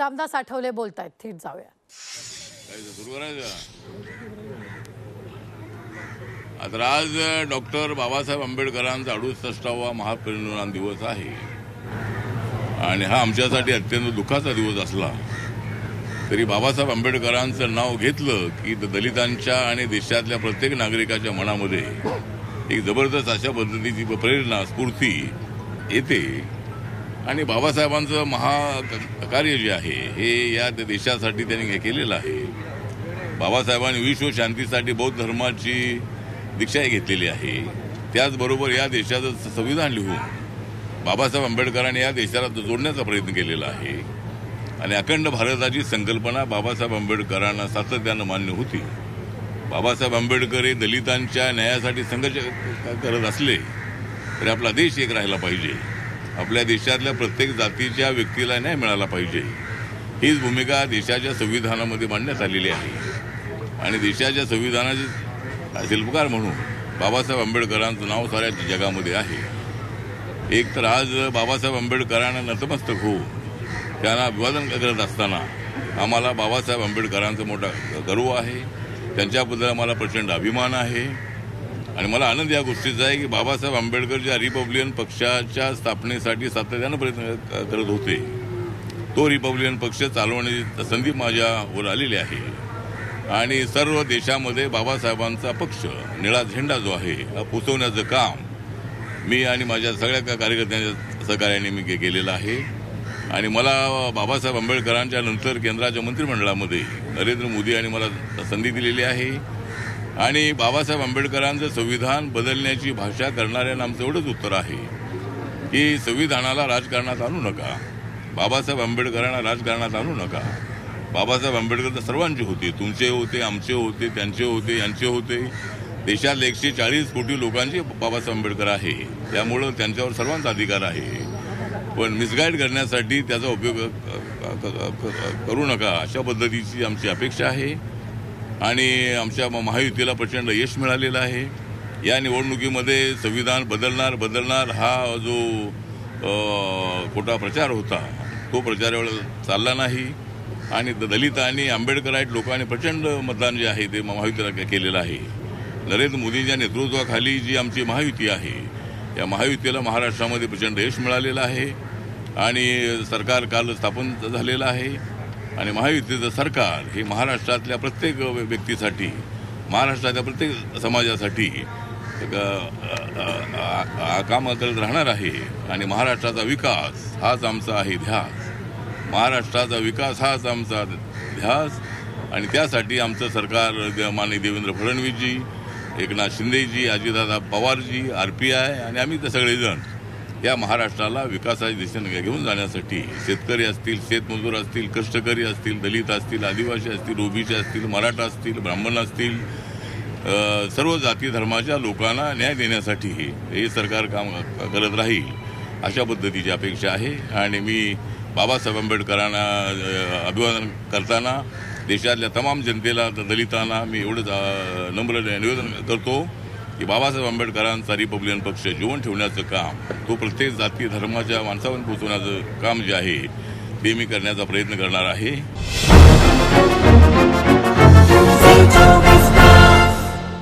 रामदास आठवले बोलतायत थेट जाऊया. आता आज डॉक्टर बाबासाहेब आंबेडकरांचा अडुसष्टावा महापरिनिर्वाण दिवस आहे. आणि हा आमच्यासाठी अत्यंत दुःखाचा दिवस असला. तरी बाबासाहेब आंबेडकरांचं नाव घेतलं की दलितांच्या आणि देशातल्या प्रत्येक नागरिकाच्या मनामध्ये एक जबरदस्त अशा पद्धतीची प्रेरणा स्फूर्ती येते. आणि बाबासाहेबांचं महा कार्य जे आहे हे या देशासाठी त्यांनी हे केलेलं आहे. बाबासाहेबांनी विश्व शांतीसाठी बौद्ध धर्माची दीक्षाही घेतलेली आहे. त्याचबरोबर या देशाचं संविधान लिहून बाबासाहेब आंबेडकरांनी या देशाला जोडण्याचा प्रयत्न केलेला आहे. आणि अखंड भारताची संकल्पना बाबासाहेब आंबेडकरांना सातत्यानं मान्य होती. बाबासाहेब आंबेडकर हे दलितांच्या न्यायासाठी संघर्ष करत असले तरी आपला देश एक राहिला पाहिजे. आपल्या देशातल्या प्रत्येक जातीच्या व्यक्तीला न्याय मिळाला पाहिजे. हीच भूमिका देशाच्या संविधानामध्ये मांडण्यात आलेली आहे. आणि देशाच्या संविधानाचे शिल्पकार म्हणून बाबासाहेब आंबेडकरांचं नाव साऱ्या जगामध्ये आहे. एक तर आज बाबासाहेब आंबेडकरांना नतमस्तक होऊ त्यांना अभिवादन करत असताना आम्हाला बाबासाहेब आंबेडकरांचा मोठा गर्व आहे. त्यांच्याबद्दल आम्हाला प्रचंड अभिमान आहे. आणि मला आनंद या गोष्टीचा आहे की बाबासाहेब आंबेडकर ज्या रिपब्लिकन पक्षाच्या स्थापनेसाठी सातत्यानं प्रयत्न करत होते तो रिपब्लिकन पक्ष चालवण्याची संधी माझ्यावर आलेली आहे. आणि सर्व देशामध्ये बाबासाहेबांचा पक्ष निळा झेंडा जो आहे हा पोचवण्याचं काम मी आणि माझ्या सगळ्या का- कार्यकर्त्यांच्या सहकार्याने मी केलेलं आहे. आणि मला बाबासाहेब आंबेडकरांच्या नंतर केंद्राच्या मंत्रिमंडळामध्ये नरेंद्र मोदी यांनी मला संधी दिलेली आहे. आणि बाबासाहेब आंबेडकरांचं संविधान बदलण्याची भाषा करणाऱ्यांना आमचं एवढंच उत्तर आहे की संविधानाला राजकारणात आणू नका. बाबासाहेब आंबेडकरांना राजकारणात आणू नका. बाबासाहेब आंबेडकर तर सर्वांचे होते तुमचे होते आमचे होते त्यांचे होते यांचे होते. देशात एकशे चाळीस कोटी लोकांचे बाबासाहेब आंबेडकर आहे. त्यामुळं त्यांच्यावर सर्वांचा अधिकार आहे. पण मिसगाईड करण्यासाठी त्याचा उपयोग करू नका अशा पद्धतीची आमची अपेक्षा आहे. आणि आमच्या म- महायुतीला प्रचंड यश मिळालेलं आहे. या निवडणुकीमध्ये संविधान बदलणार बदलणार हा जो खोटा प्रचार होता तो प्रचार चालला नाही. आणि दलित आणि आंबेडकराईट लोकांनी प्रचंड मतदान जे आहे ते महायुतीला केलेलं आहे. नरेंद्र मोदींच्या नेतृत्वाखाली जी आमची महायुती आहे या महायुतीला महाराष्ट्रामध्ये प्रचंड यश मिळालेलं आहे. आणि सरकार काल स्थापन झालेलं आहे. आणि महायुतीचं सरकार हे महाराष्ट्रातल्या प्रत्येक व्यक्तीसाठी महाराष्ट्रातल्या प्रत्येक समाजासाठी एक, काम करत राहणार आहे. आणि महाराष्ट्राचा विकास हाच आमचा आहे ध्यास. महाराष्ट्राचा विकास हाच आमचा ध्यास. आणि त्यासाठी आमचं सरकार द- माननीय देवेंद्र फडणवीसजी एकनाथ शिंदेजी अजितदादा पवारजी आर पी आय आणि आम्ही तर सगळेजण या महाराष्ट्राला विकासाच्या दिशेने घेऊन जाण्यासाठी शेतकरी असतील शेतमजूर असतील कष्टकरी असतील दलित असतील आदिवासी असतील ओबीसी असतील मराठा असतील ब्राह्मण असतील सर्व जाती धर्माच्या लोकांना न्याय देण्यासाठी हे सरकार काम करत राहील अशा पद्धतीची अपेक्षा आहे. आणि मी बाबासाहेब आंबेडकरांना अभिवादन करताना देशातल्या तमाम जनतेला दलितांना मी एवढंच नम्र निवेदन करतो. की बाबासाहेब आंबेडकरांचा रिपब्लिकन पक्ष जिवंत ठेवण्याचं काम तो प्रत्येक जाती धर्माच्या माणसावर पोचवण्याचं काम जे आहे ते मी करण्याचा प्रयत्न करणार आहे.